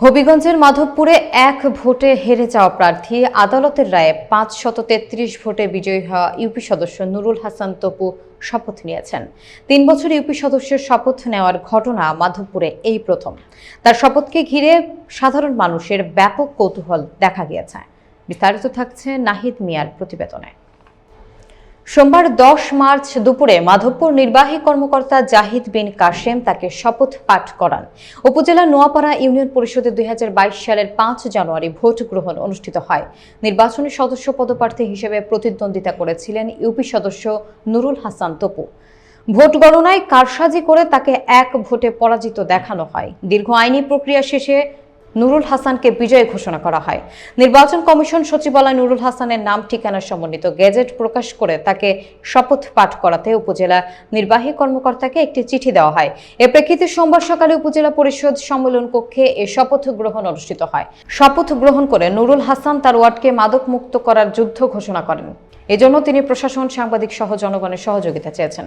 হবিগঞ্জের মাধবপুরে এক ভোটে হেরে যাওয়া প্রার্থী আদালতের রায়ে পাঁচ শত তেত্রিশ ভোটে বিজয়ী হওয়া ইউপি সদস্য নুরুল হাসান তপু শপথ নিয়েছেন। তিন বছর ইউপি সদস্যের শপথ নেওয়ার ঘটনা মাধবপুরে এই প্রথম। তার শপথকে ঘিরে সাধারণ মানুষের ব্যাপক কৌতূহল দেখা গিয়েছে। বিস্তারিত থাকছে নাহিদ মিয়ার প্রতিবেদনে। সোমবার দশ মার্চ দুপুরে মাধবপুর নির্বাহী কর্মকর্তা জাহিদ বিন কাশেম তাকে শপথ পাঠ করান। উপজেলা নোয়াপাড়া ইউনিয়ন পরিষদে দুই হাজার বাইশ সালের পাঁচ জানুয়ারি ভোট গ্রহণ অনুষ্ঠিত হয়। নির্বাচনী সদস্য পদপ্রার্থী হিসেবে প্রতিদ্বন্দ্বিতা করেছিলেন ইউপি সদস্য নুরুল হাসান তপু। ভোট গণনায় কারসাজি করে তাকে এক ভোটে পরাজিত দেখানো হয়। দীর্ঘ আইনি প্রক্রিয়া শেষে নুরুল হাসানকে বিজয়ী ঘোষণা করা হয়। নির্বাচন কমিশন সচিবালয় নুরুল হাসানের নাম, ঠিকানা সমন্বিত গেজেট প্রকাশ করে তাকে শপথ পাঠ করাতে উপজেলা নির্বাহী কর্মকর্তাকে একটি চিঠি দেওয়া হয়। এ প্রেক্ষিতে সোমবার সকালে উপজেলা পরিষদ সম্মেলন কক্ষে এ শপথ গ্রহণ অনুষ্ঠিত হয়। শপথ গ্রহণ করে নুরুল হাসান তার ওয়ার্ডকে মাদক মুক্ত করার যুদ্ধ ঘোষণা করেন। এজন্য তিনি প্রশাসন, সাংবাদিক সহ জনগণের সহযোগিতা চেয়েছেন।